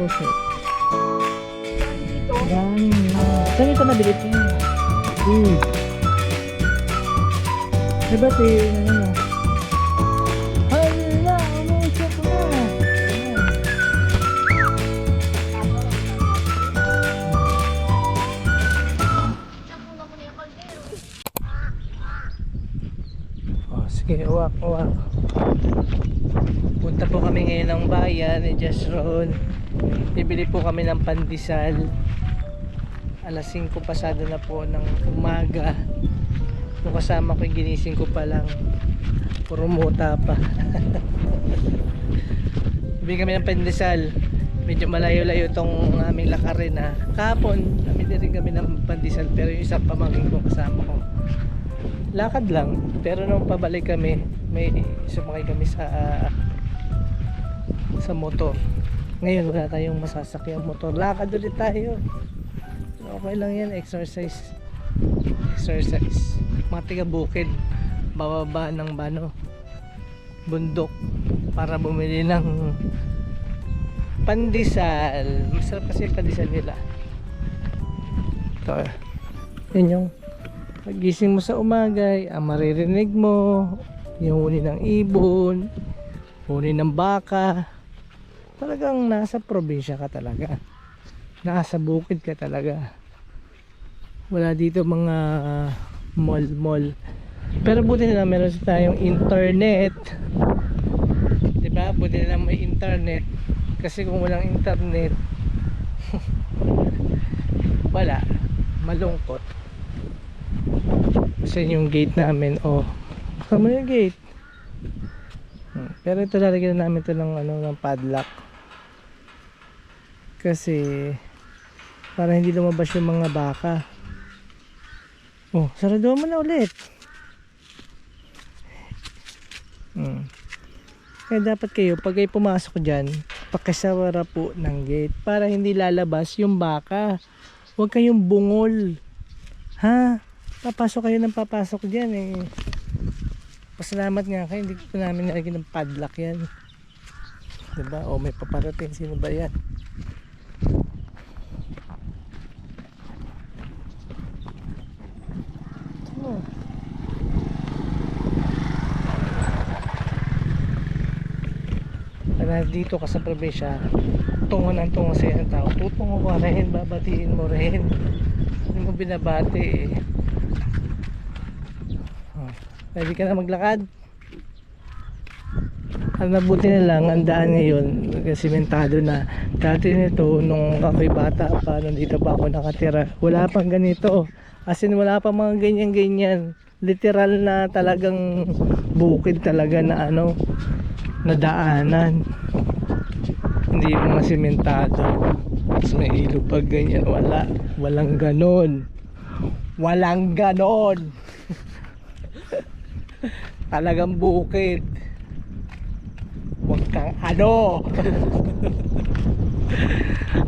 po sir. Yan. Saan ito nabili ito? Hmm. Diba si, ano na? Sige, uwak, uwak. Punta po kami ngayon ng bayan ni Just Ron. Bibili po kami ng pandesal. Alas 5 pasado na po ng umaga. Yung kasama ko ginising ko pa lang. Puro muta pa. Bibili kami ng pandesal. Medyo malayo-layo tong aming lakarin ha. Kahapon, kami din kami ng pandesal pero yung isang pamangkin ko kasama ko lakad lang pero nung pabalik kami may sumakay kami sa sa motor. Ngayon wala tayong masasakyan motor. Lakad ulit tayo. Okay lang yan exercise. Exercise. Mga bukid bababa ng bano bundok para bumili ng pandesal. Masarap kasi pandesal nila. Ito yun yung Pagising mo sa umaga, ang maririnig mo, yung huni ng ibon, huni ng baka. Talagang nasa probinsya ka talaga. Nasa bukid ka talaga. Wala dito mga mall-mall. Pero buti na lang meron tayong internet. 'Di ba? Buti na may internet. Kasi kung walang internet, wala. Malungkot kasi yung gate namin oh. Kamo yung gate. Hmm, pero ito lalagyan namin to ng ano ng padlock. Kasi para hindi lumabas yung mga baka. Oh sarado mo na ulit. Hmm. kaya dapat kayo pag kayo pumasok dyan pakisawara po ng gate para hindi lalabas yung baka. Huwag kayong bungol. Ha papasok kayo ng papasok dyan eh. Pasalamat nga kayo hindi ko namin nalagyan ng padlock yan. Diba? O may paparating. Sino ba yan? Oh. Kaya dito ka sa probinsya tungo ng tungo sa ng tao. Tutungo ka rin babatiin mo rin. Hindi mo binabati eh Oh, Pwede ka na maglakad. Ang nabuti na lang, ang daan ngayon, simentado na. Dati nito, nung ako'y bata pa, nung dito pa ako nakatira, wala pang ganito. As in, wala pang mga ganyan-ganyan. Literal na talagang bukid talaga na ano, na daanan. Hindi mga simentado. Tapos may ilog pag ganyan, wala. Walang ganon. Walang ganon. talagang bukid huwag kang ano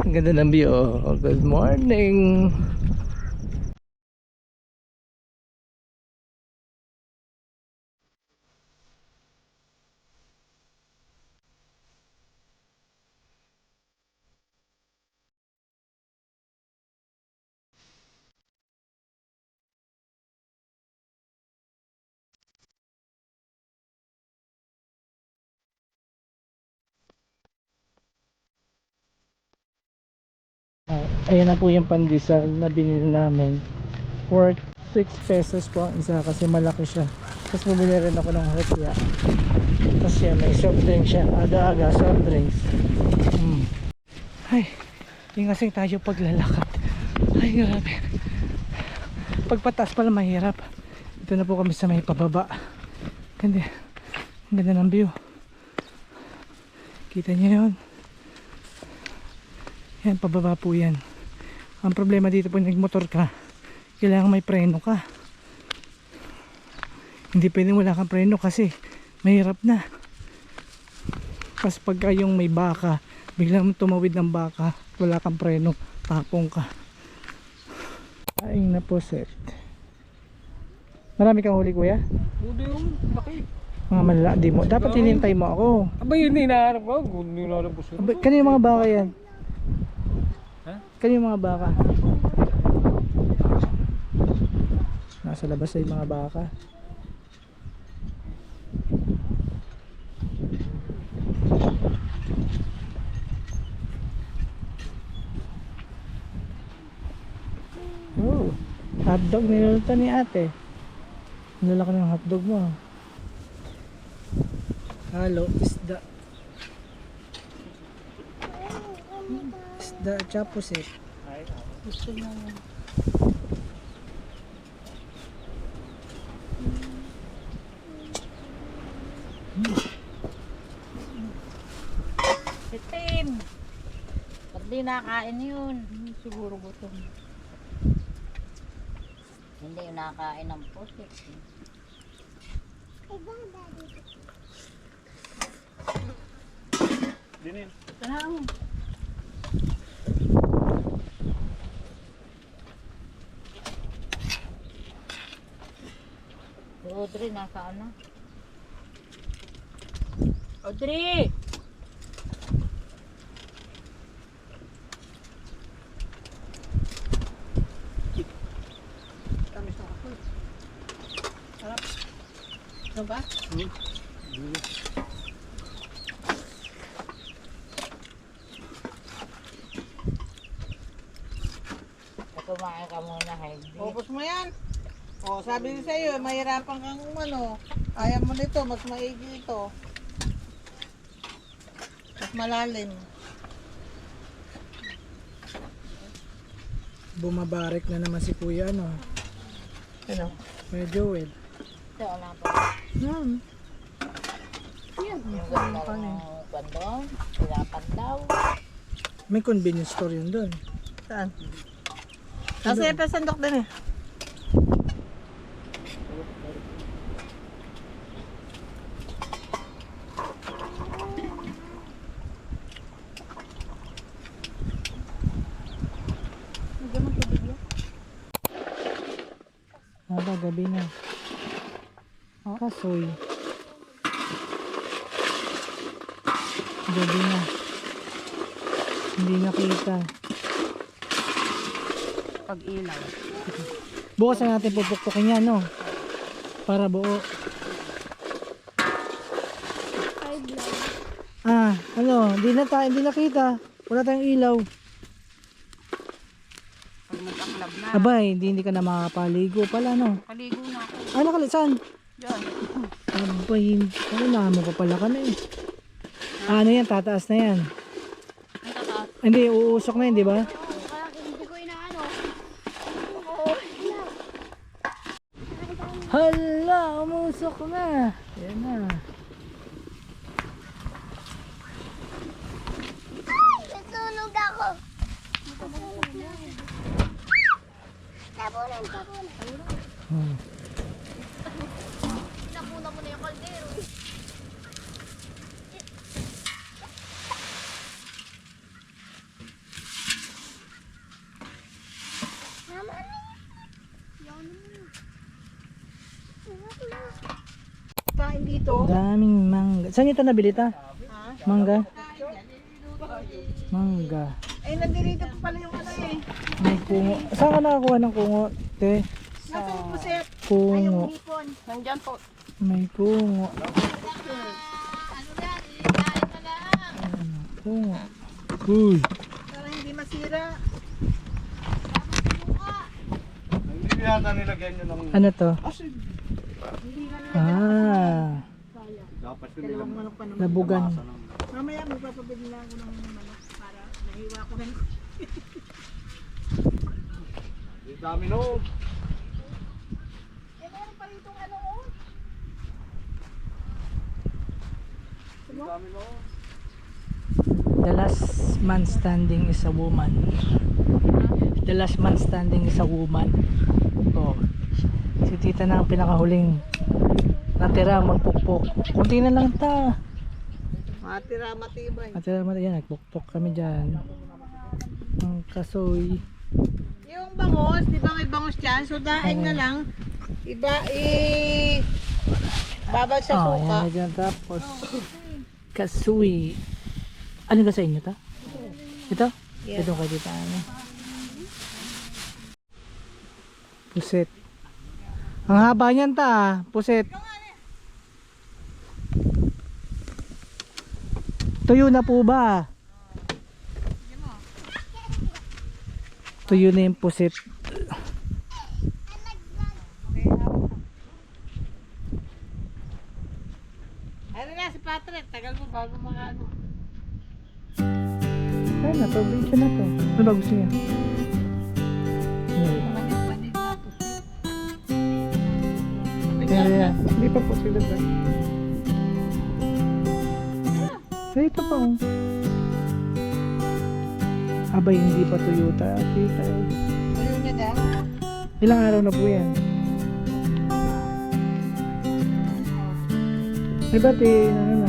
ang ganda ng view oh. good morning ayan na po yung pandesal na binili namin. Worth 6 pesos po ang isa kasi malaki siya. Tapos bumili rin ako ng hopya tapos yan may soft drink siya. Aga-aga soft drinks. Mm. ay kasi tayo paglalakad. Ay grabe. Pagpatas pala mahirap. Ito na po kami sa may pababa. Ganda. Ang ganda ng view. Kita niyo yun? Yan, pababa po yan. Ang problema dito po nagmotor ka, kailangan may preno ka. Hindi pwedeng wala kang preno kasi mahirap na. Kasi pagka yung may baka, biglang tumawid ng baka, wala kang preno, tapong ka. Aing na po set. Marami kang huli kuya? Hindi yung laki. Mga malala, di mo. Dapat hinintay mo ako. Aba yun hinahanap ko. Hindi hinahanap ko. Aba, kanina mga baka yan. Ha? Kanino yung mga baka? Nasa labas yung mga baka. Oh, hotdog niluluto ni ate. Ang lalaki ng hotdog mo. Halo, isda. Isda, chapusit. Gusto mo. Itim. Ba't di nakain yun? Siguro gutom. Hindi yun nakain ng pusit. Dinin. Tanong. Si Audrey nasa ano? Audrey! Ano ba? Kumain ka muna, Heidi. Ubus mo yan. O, sabi ko sa iyo, mahirapan kang umano. Ayaw mo nito, mas maigi ito. Mas malalim. Bumabarik na naman si kuya, ano? Ano? Kuya Joel. Ito, wala pa. Hmm. Yung ganda ng kwando. Sirapan daw. May convenience store yun doon. Saan? Kasi pa sandok din eh. Gabi na. Kasoy. Gabi na. Hindi nakita. Pag ilaw. Bukas na natin pupukpukin yan, no? Para buo. Ah, ano, hindi na tayo, hindi nakita. Wala tayong ilaw. Pag Abay, hindi, hindi ka na makapaligo pala, no? Kaligo na ako. Ah, nakalisan. Diyan. Abay, hindi. Ano na, mo pa pala ka na eh. Ah, ano yan, tataas na yan. Ang tataas. Hindi, uusok na yun, di ba? Hala, umusok na. Yan na. Hmm. Napuna mo na yung kaldero. Mama, ano yun? Kain dito. Daming mangga. Saan ito nabili ta? Mangga? Mangga. Eh, nandito pa pala yung ano eh. May kungo. Saan ka nakakuha ng kungo? Te, Nasa yung puset. kungo. Hipon. Nandyan po. May kungo. Kungo. Uy. Para hindi masira. Hindi yata nilagyan nyo ng Ano to? asin. Ah, Dapat yun nilang Manok pa naman. labugan. Mamaya magpapabili na ako ng manok para nahiwa ko rin. Ang dami no. Eh, meron pa rito ano oh. Ang dami no. The last man standing is a woman. The last man standing is a woman. Oh. Si tita na ang pinakahuling natira magpukpok. Kunti na lang ta. Matira matibay. Natira mo yan, nagpukpok kami dyan. Ang kasoy. Yung bangos, di ba may bangos dyan? So daing na lang. Iba, i... Babad sa Oh, suka. yan na dyan. Tapos, kasoy. Ano ka sa inyo ta? Ito? Yeah. Ito kayo dito ano. Puset. Ang haba niyan ta, ah. puset. Tuyo na po ba? Tuyo na yung puset. Ano na si Patrick? Tagal mo bago mga ano. Ay na video na to. Ano ba gusto niya? Na. Kaya yan. Hindi pa po sila ba? Ay, ito pa oh. Abay, hindi pa Toyota. Kita. Ayaw niya daw. Ilang araw na po yan? Ay, ba't eh, ano na?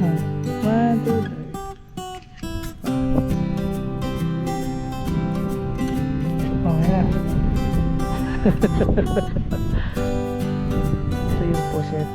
Ah, One, two, three. Okay na. Ito yung poset.